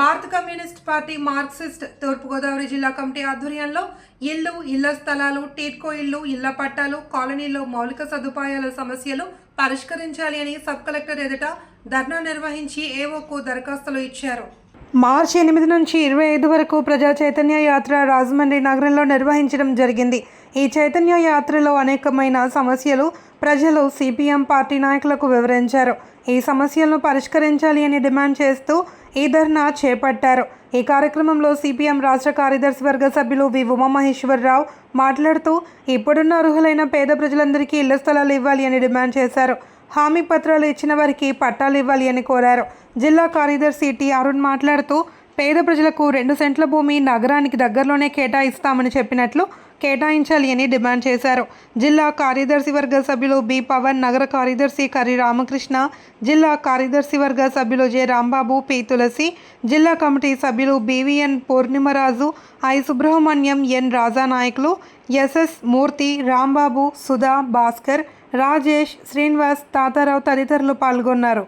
భారత communist party Marxist తూర్పుగోదావరి జిల్లా committee ఆధ్వర్యంలో ఇల్లు ఇళ్ళ స్థలాలు టీట్కో ఇల్లు ఇళ్ళ పట్టాలు కాలనీలో మౌలిక సదుపాయాల సమస్యలు పరిష్కరించాలి అని సబ్ కలెక్టర్ ఎదుట ధర్నా నిర్వహించి ఏవోకు దరఖాస్తులు ఇచ్చారు. మార్చి ఎనిమిది నుంచి ఇరవై ఐదు వరకు ప్రజా చైతన్య యాత్ర రాజమండ్రి నగరంలో నిర్వహించడం జరిగింది. ఈ చైతన్య యాత్రలో అనేకమైన సమస్యలు ప్రజలు సిపిఎం పార్టీ నాయకులకు వివరించారు. ఈ సమస్యలను పరిష్కరించాలి అని డిమాండ్ చేస్తూ ఈ ధర్నా చేపట్టారు. ఈ కార్యక్రమంలో సిపిఎం రాష్ట్ర కార్యదర్శి వర్గ సభ్యులు వి ఉమామహేశ్వరరావు మాట్లాడుతూ ఇప్పుడున్న అర్హులైన పేద ప్రజలందరికీ ఇళ్ళ స్థలాలు ఇవ్వాలి అని డిమాండ్ చేశారు. హామీ పత్రాలు ఇచ్చిన వారికి పట్టాలు ఇవ్వాలి అని కోరారు. జిల్లా కార్యదర్శి టి అరుణ్ మాట్లాడుతూ పేద ప్రజలకు రెండు సెంట్ల భూమి నగరానికి దగ్గరలోనే కేటాయిస్తామని చెప్పినట్లు కేటాయించాలి అని డిమాండ్ చేశారు. జిల్లా కార్యదర్శి వర్గ సభ్యులు బి పవన్ నగర కార్యదర్శి కరి రామకృష్ణ జిల్లా కార్యదర్శి వర్గ సభ్యులు జె రాంబాబు పి తులసి జిల్లా కమిటీ సభ్యులు BVN Purnimaraju I Subrahmanyam N Raja నాయకులు ఎస్ఎస్ మూర్తి రాంబాబు సుధా భాస్కర్ రాజేష్ శ్రీనివాస్ తాతారావు తదితరులు పాల్గొన్నారు.